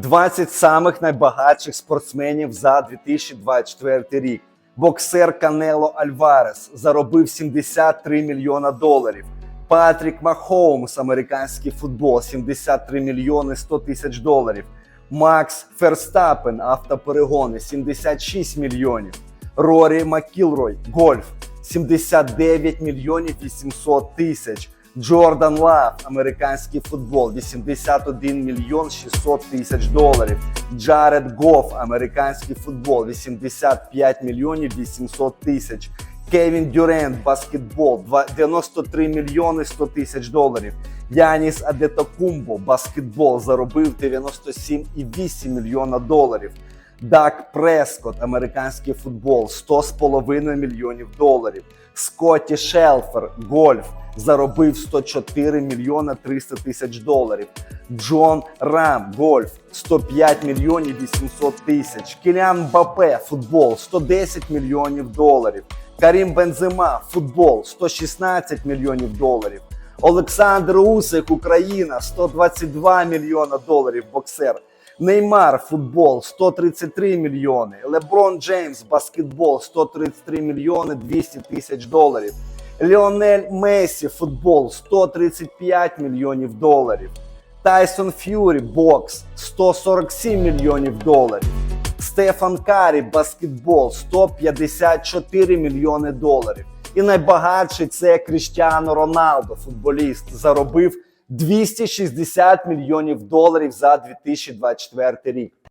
20 самих найбагатших спортсменів за 2024 рік. Боксер Канело Альварес заробив 73 мільйона доларів. Патрік Махоумс, американський футбол, 73 мільйони 100 тисяч доларів. Макс Ферстапен, автоперегони, 76 мільйонів. Рорі Макілрой, гольф, 79 мільйонів 800 тисяч. Джордан Лав, американський футбол, 81 мільйон 600 тисяч доларів. Джаред Гоф, американський футбол, 85 мільйонів 800 тисяч. Кевін Дюрент, баскетбол, 93 мільйони 100 тисяч доларів. Яніс Адетокумбо, баскетбол, заробив 97,8 мільйона доларів. Дак Прескот, американський футбол, 100,5 мільйонів доларів. Скотті Шелфер, гольф, заробив 104 мільйона 300 тисяч доларів. Джон Рам, гольф, 105 мільйонів 800 тисяч. Кіліан Мбапе, футбол, 110 мільйонів доларів. Карім Бензема, футбол, 116 мільйонів доларів. Олександр Усик, Україна, 122 мільйона доларів, боксер. Неймар, футбол, 133 мільйони. Леброн Джеймс, баскетбол, 133 мільйони 200 тисяч доларів. Ліонель Месі, футбол, 135 мільйонів доларів. Тайсон Ф'юрі, бокс, 147 мільйонів доларів. Стефан Карі, баскетбол, 154 мільйони доларів. І найбагатший це Кріштіано Роналдо, футболіст, заробив 260 мільйонів доларів за 2024 рік.